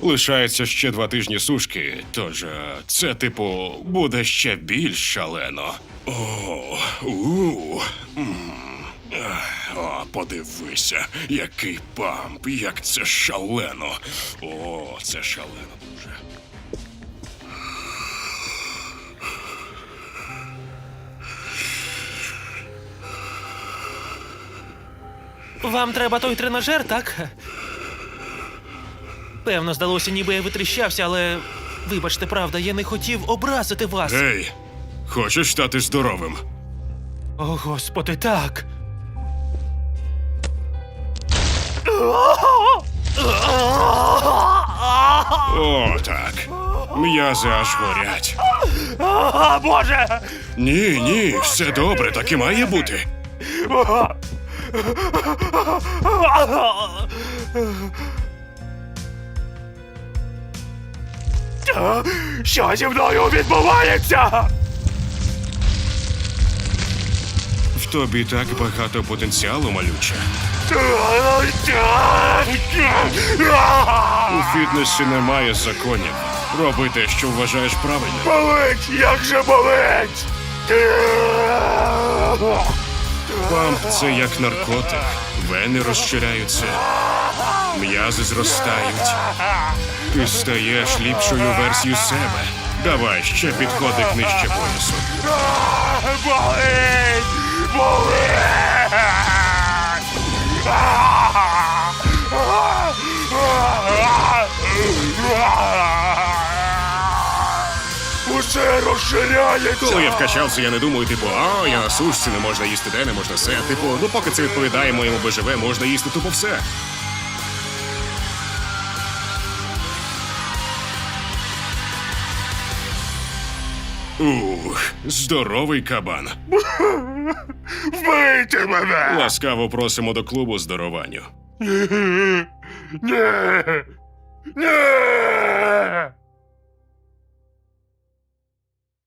Лишається ще два тижні сушки, тож е, це, типу, буде ще більш шалено. О, у, о, подивися, який памп, як це шалено. О, це шалено дуже. Вам треба той тренажер, так? Певно, здалося, ніби я витріщався, але. Вибачте, правда, я не хотів образити вас. Гей, хочеш стати здоровим? О, господи, так. О, так. М'язи аж горять. О, Боже! Ні, ні, все добре, так і має бути. Що зі мною відбувається? В тобі так багато потенціалу, малюче. У фітнесі немає законів. Роби те, що вважаєш правильним. Болить, як же болить! Памп це як наркотик. Вени розширяються, м'язи зростають. Ти стаєш ліпшою версією себе. Давай ще підходик нижче поясу. Болить! Болить! Усе розширяється! Коли я вкачався, я не думаю, типу, а я на сушці, не можна їсти те, не можна все. Типу, ну поки це відповідає моєму БЖВ, можна їсти тупо все. Ух, здоровий кабан. Вбийте мене! Ласкаво просимо до клубу здорованню. Ні! Ні!